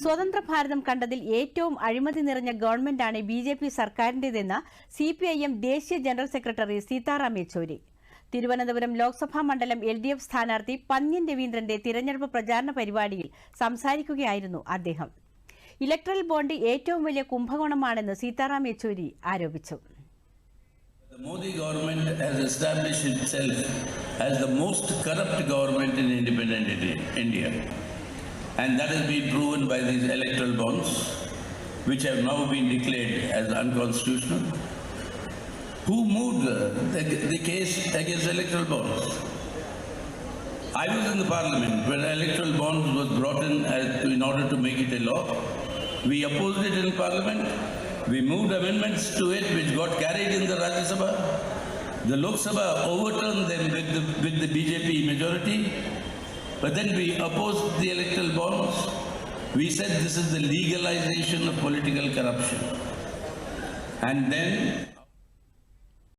സ്വതന്ത്ര ഭാരതം കണ്ടതിൽ ഏറ്റവും അഴിമതി നിറഞ്ഞ ഗവൺമെന്റാണ് ബി ജെ പി സർക്കാരിന്റേതെന്ന് സി പി ഐ എം ദേശീയ ജനറൽ സെക്രട്ടറി സീതാറാം യെച്ചൂരി. തിരുവനന്തപുരം ലോക്സഭാ മണ്ഡലം എൽ ഡി എഫ് സ്ഥാനാർത്ഥി പന്ന്യൻ രവീന്ദ്രന്റെ തിരഞ്ഞെടുപ്പ് പ്രചാരണ പരിപാടിയിൽ സംസാരിക്കുകയായിരുന്നു അദ്ദേഹം. ഇലക്ട്രൽ ബോണ്ട് ഏറ്റവും വലിയ കുംഭകോണമാണെന്ന് സീതാറാം യെച്ചൂരി ആരോപിച്ചു. The Modi government has established itself as the most corrupt government in independent India. And that has been proven by these electoral bonds, which have now been declared as unconstitutional. Who moved uh, the, the case against electoral bonds? I was in the parliament when electoral bonds was brought in as, in order to make it a law. We opposed it in parliament. We moved amendments to it which got carried in the Rajya Sabha. The Lok Sabha overturned them with the, with the BJP majority. But then we opposed the electoral. We said this is the legalization of political corruption. And then